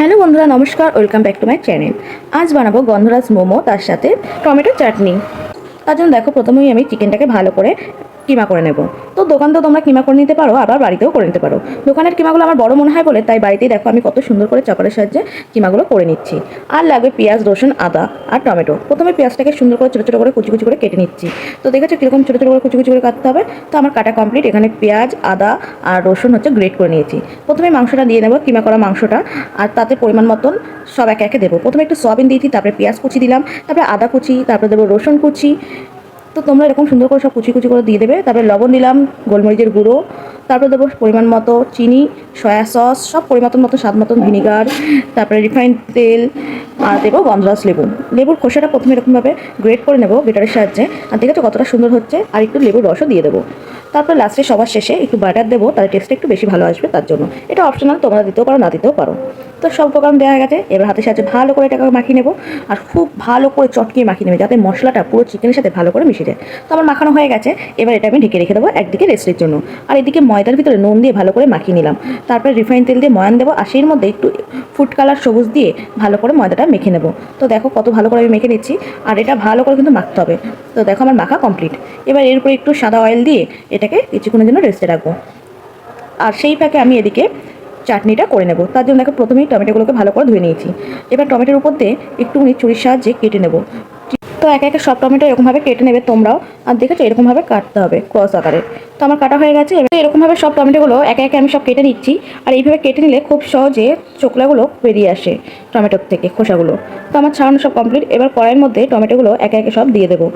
Hello বন্ধুরা, নমস্কার, welcome back to my channel. আজ বানাবো গন্ধরাজ মোমো, তার সাথে টমেটো চাটনি। তার জন্য দেখো, প্রথমেই আমি চিকেনটাকে ভালো করে কিমা করে নেব। তো দোকান তো তোমরা কিমা করে নিতে পারো, আবার বাড়িতেও করে নিতে পারো। দোকানের কিমাগুলো আমার বড় মনে হয় বলে, তাই বাড়িতেই দেখো আমি কত সুন্দর করে চপারের সাহায্যে কিমাগুলো করে নিচ্ছি। আর লাগবে পেঁয়াজ, রসুন, আদা আর টমেটো। প্রথমে পেঁয়াজটাকে সুন্দর করে ছোটো ছোটো করে কুচি কুচি করে কেটে নিচ্ছি। তো দেখেছ কীরকম ছোটো ছোটো করে কুচি কুচি করে কাটতে হবে? তো আমার কাটা কমপ্লিট এখানে পেঁয়াজ, আদা আর রসুন হচ্ছে গ্রেট করে নিয়েছি। প্রথমে মাংসটা দিয়ে নেব, কিমা করা মাংসটা। আর তাতে পরিমাণ মতন সব একে একে দেবো। প্রথমে একটু সয়াবিন দিয়েছি, তারপরে পেঁয়াজ কুচি দিলাম, তারপরে আদা কুচি, তারপরে দেবো রসুন কুচি তো তোমরা এরকম সুন্দর করে সব কুচি কুচি করে দিয়ে দেবে। তারপরে লবণ দিলাম, গোলমরিচের গুঁড়ো, তারপরে দেবো পরিমাণ মতো চিনি সয়া সস, সব পরিমাণ মতো স্বাদ মতন ভিনিগার, তারপরে রিফাইন্ড তেল, আর দেবো গন্ধরাজ লেবু। লেবুর খোসাটা প্রথমে এরকমভাবে গ্রেট করে নেব বেটারের সাহায্যে। আর দেখেছ কতটা সুন্দর হচ্ছে। আর একটু লেবুর রসও দিয়ে দেবো। তারপর লাস্টে সবার শেষে একটু বাটার দেবো তাহলে টেস্টটা একটু বেশি ভালো আসবে তার জন্য। এটা অপশনাল তোমরা দিতেও পারো, না দিতেও পারো। তো সব উপকরণ দেওয়া গেছে। এবার হাতের সাহায্যে ভালো করে এটাকে মাখিয়ে নেব। আর খুব ভালো করে চটকিয়ে মাখিয়ে নেবে, যাতে মশলাটা পুরো চিকেনের সাথে ভালো করে মিশে যায়। তো আমার মাখানো হয়ে গেছে। এবার এটা আমি ঢেকে রেখে দেবো একদিকে রেস্টের জন্য। আর এদিকে ময়দার ভিতরে নুন দিয়ে ভালো করে মাখিয়ে নিলাম। তারপরে রিফাইন তেল দিয়ে ময়ান দেবো, আর সেই মধ্যে একটু ফুড কালার সবুজ দিয়ে ভালো করে ময়দাটা মেখে নেব। তো দেখো কত ভালো করে আমি মেখে নিচ্ছি, আর এটা ভালো করে কিন্তু মাখতে হবে। তো দেখো আমার মাখা কমপ্লিট এবার এর উপরে একটু সাদা অয়েল দিয়ে এটাকে কিছুক্ষণের জন্য রেস্টে রাখব। আর সেই ফাঁকে আমি এদিকে চাটনিটা করে নেব। তার জন্য দেখো প্রথমেই টমেটোগুলোকে ভালো করে ধুয়ে নিয়েছি। এবার টমেটোর উপর দিয়ে একটুখানি ছুরির সাহায্যে কেটে নেব। তো একে একে সব টমেটো এরকমভাবে কেটে নেবে তোমরাও। আর দেখেছ, এরকমভাবে কাটতে হবে ক্রস আকারে। তো আমার কাটা হয়ে গেছে, এবার এরকমভাবে সব টমেটোগুলো একে একে আমি সব কেটে নিচ্ছি। আর এইভাবে কেটে নিলে খুব সহজে চোকলাগুলো বেরিয়ে আসে টমেটোর থেকে খোসাগুলো। তো আমার ছাড়ানো সব কমপ্লিট। এবার কড়াইয়ের মধ্যে টমেটোগুলো একে একে সব দিয়ে দেবো।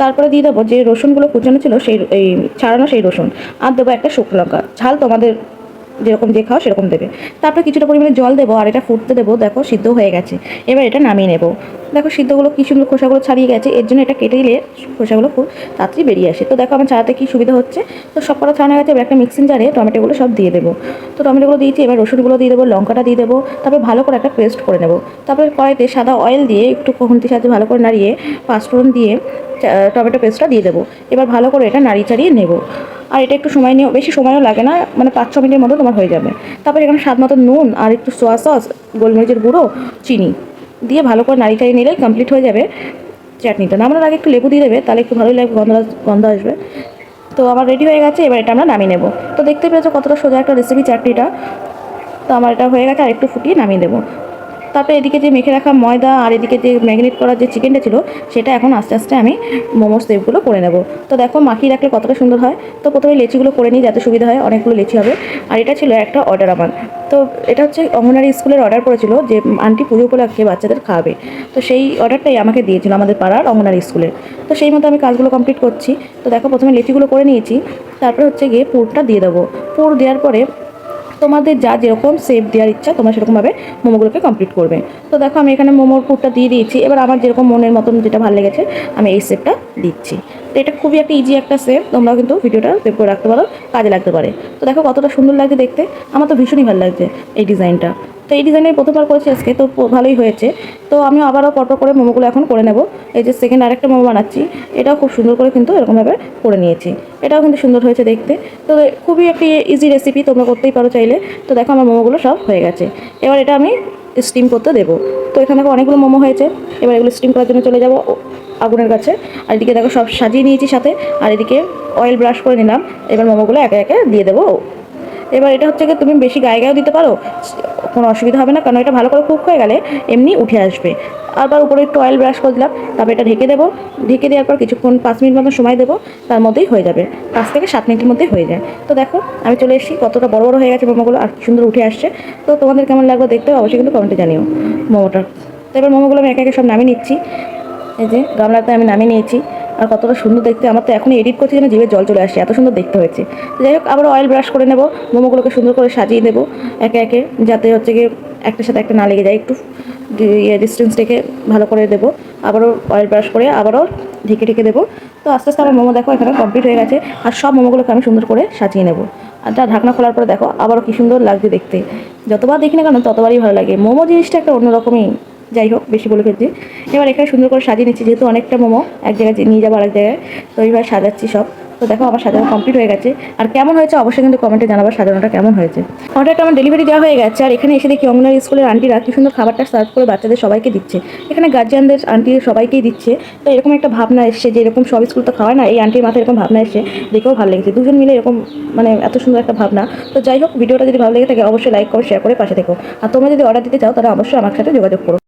তারপরে দিয়ে দেবো যে রসুনগুলো কুচানো ছিল, সেই এই ছাড়ানো সেই রসুন। আর দেবো একটা শুকনো লঙ্কা। ঝাল তোমাদের যেরকম যে খাও সেরকম দেবে। তারপরে কিছুটা পরিমাণে জল দেবো, আর এটা ফুটতে দেবো, দেখো সিদ্ধ হয়ে গেছে। এবার এটা নামিয়ে নেব। দেখো সিদ্ধগুলো কি সুন্দর খোসাগুলো ছাড়িয়ে গেছে, এর জন্য এটা কেটে দিলে খোসাগুলো খুব তাড়াতাড়ি বেরিয়ে আসে। তো দেখো আমার ছাড়াতে কি সুবিধা হচ্ছে? তো সব কটা ছাড়ানো গেছে, এবার একটা মিক্সিং জারে টমেটোগুলো সব দিয়ে দেবো। তো টমেটোগুলো দিয়েছি, এবার রসুনগুলো দিয়ে দেবো, লঙ্কাটা দিয়ে দেবো, তারপরে ভালো করে একটা পেস্ট করে নেব। তারপরে কড়াইতে সাদা অয়েল দিয়ে একটু খুন্তির সাথে ভালো করে নাড়িয়ে পাঁচফোড়ন দিয়ে টমেটো পেস্টটা দিয়ে দেবো। এবার ভালো করে এটা নাড়িয়ে চাড়িয়ে নেব। আর এটা একটু সময় নিয়েও, বেশি সময়ও লাগে না মানে পাঁচ ছ মিনিটের মতো তোমার হয়ে যাবে। তারপরে এখানে স্বাদ মতো নুন আর একটু সোয়া সস গোলমরিচের গুঁড়ো, চিনি। দিয়ে ভালো করে নাড়ি টাড়ি নিলে কমপ্লিট হয়ে যাবে চাটনিটা। নামানোর আগে একটু লেবু দিয়ে দেবে, তাহলে একটু ভালোই লাগবে গন্ধ গন্ধ আসবে। তো আমার রেডি হয়ে গেছে, এবার এটা আমরা নামিয়ে নেব। তো দেখতে পেয়েছ কতটা সোজা একটা রেসিপি চাটনিটা। তো আমার এটা হয়ে গেছে আর একটু ফুটিয়ে নামিয়ে দেবো তারপরে এদিকে যে মেখে রাখা ময়দা আর এদিকে যে ম্যাগনেট করা যে চিকেনটা ছিল, সেটা এখন আস্তে আস্তে আমি মোমোর সেপগুলো করে নেব। তো দেখো মাখিয়ে রাখলে কতটা সুন্দর হয়। তো প্রথমে লেচিগুলো করে নিই, যাতে সুবিধা হয়, অনেকগুলো লেচি হবে। আর এটা ছিল একটা অর্ডার আমার। তো এটা হচ্ছে অঙ্গনারী স্কুলের অর্ডার করেছিল যে আন্টি পুজো উপলক্ষে বাচ্চাদের খাওয়াবে। তো সেই অর্ডারটাই আমাকে দিয়েছিল আমাদের পাড়ার অঙ্গনারী স্কুলের তো সেই মতো আমি কাজগুলো কমপ্লিট করছি। তো দেখো প্রথমে লেচিগুলো করে নিয়েছি। তারপরে হচ্ছে গিয়ে পুরটা দিয়ে দেবো। পুর দেওয়ার পরে তোমাদের যা যেরকম সেফ দেওয়ার ইচ্ছা, তোমরা সেরকমভাবে মোমোগুলোকে কমপ্লিট করবে। তো দেখো, আমি এখানে মোমোর পুরটা দিয়ে দিয়েছি। এবার আমার যেরকম মনের মতন যেটা ভালো লেগেছে, আমি এই সেপটা দিচ্ছি। তো এটা খুবই একটা ইজি একটা সেপ তোমরাও কিন্তু ভিডিওটা সেভ করে রাখতে পারো, কাজে লাগতে পারে। তো দেখো, কতটা সুন্দর লাগছে দেখতে। আমার তো ভীষণই ভালো লাগছে এই ডিজাইনটা তো এই ডিজাইনে প্রথমবার করেছি আজকে, তো ভালোই হয়েছে। তো আমি আবারও পরপর করে মোমোগুলো এখন করে নেব। এই যে সেকেন্ড আরেকটা মোমো বানাচ্ছি, এটাও খুব সুন্দর করে কিন্তু এরকমভাবে করে নিয়েছি। এটাও কিন্তু সুন্দর হয়েছে দেখতে। তো খুবই একটি ইজি রেসিপি তোমরা করতেই পারো চাইলে। তো দেখো আমার মোমোগুলো সব হয়ে গেছে। এবার এটা আমি স্টিম করতে দেবো। তো এখানে দেখো অনেকগুলো মোমো হয়েছে। এবার এগুলো স্টিম করার জন্য চলে যাব আগুনের কাছে। আর এদিকে দেখো সব সাজিয়ে নিয়েছি সাথে। আর এদিকে অয়েল ব্রাশ করে নিলাম। এবার মোমোগুলো একে একে দিয়ে দেবো এবার এটা হচ্ছে কি তুমি বেশি গায়ে গায়েও দিতে পারো, কোনো অসুবিধা হবে না, কারণ এটা ভালো করে কুক হয়ে গেলে এমনি উঠে আসবে। আবার উপরে একটু অয়েল ব্রাশ করে দিলাম, তারপর এটা ঢেকে দেবো। ঢেকে দেওয়ার পর কিছুক্ষণ পাঁচ মিনিট মতো সময় দেবো, তার মধ্যেই হয়ে যাবে। পাঁচ থেকে সাত মিনিটের মধ্যেই হয়ে যায়। তো দেখো, আমি চলে এসেছি, কতটা বড় বড় হয়ে গেছে মোমোগুলো, আর সুন্দর উঠে আসছে। তো তোমাদের কেমন লাগবে দেখতে অবশ্যই কিন্তু কমেন্টে জানিও মোমোটা। তো এবার মোমোগুলো আমি একে একে সব নামিয়ে নিচ্ছি। এই যে গামলাতে আমি নামিয়ে নিয়েছি। আর কতটা সুন্দর দেখতে। আমার তো এখন এডিট করছি যেন জিভে জল চলে আসছে এত সুন্দর দেখতে হয়েছে। যাই হোক, আবার অয়েল ব্রাশ করে নেব, মোমোগুলোকে সুন্দর করে সাজিয়ে দেবো একে একে, যাতে হচ্ছে গিয়ে একটার সাথে একটা না লেগে যায়, একটু ইয়ে ডিস্টেন্স রেখে ভালো করে দেবো। আবারও অয়েল ব্রাশ করে আবারও ঢেকে ঢেকে দেবো। তো আস্তে আস্তে আমার মোমো দেখো এখানে কমপ্লিট হয়ে গেছে, আর সব মোমোগুলোকে আমি সুন্দর করে সাজিয়ে নেব। আর যা ঢাকনা খোলার পরে দেখো, আবারও কি সুন্দর লাগছে দেখতে। যতবার দেখি না কেন ততবারই ভালো লাগে। মোমো জিনিসটা একটা অন্যরকমই যাই হোক, বেশি বলে ফেলছি। এবার এখানে সুন্দর করে সাজিয়ে নিচ্ছি, যেহেতু অনেকটা মোমো, এক জায়গায় নিয়ে যাব আরেক জায়গায়। তো এইভাবে সাজাচ্ছি সব। তো দেখো, আমার সাজানো কমপ্লিট হয়ে গেছে। আর কেমন হয়েছে অবশ্যই কিন্তু কমেন্টে জানাবার সাজানোটা কেমন হয়েছে। অর্ডারটা আমার ডেলিভারি দেওয়া হয়ে গেছে, আর এখানে এসে দেখি অঙ্গনারী স্কুলের আন্টিরা কি সুন্দর খাবারটা সার্ভ করে বাচ্চাদের সবাইকে দিচ্ছে। এখানে গার্জিয়ানদের আন্টি সবাইকেই দিচ্ছে। তো এরকম একটা ভাবনা এসছে যে এরকম সব স্কুল তো খাওয়ায় না, এই আন্টির মাথায় এরকম ভাবনা এসে দেখেও ভালো লেগেছে। দুজন মিলে এরকম মানে এত সুন্দর একটা ভাবনা। তো যাই হোক, ভিডিওটা যদি ভালো লেগে থাকে, অবশ্যই লাইক করো শেয়ার করে পাশে থেকো। আর তোমরা যদি অর্ডার দিতে চাও, তাহলে অবশ্যই আমার সাথে যোগাযোগ করো।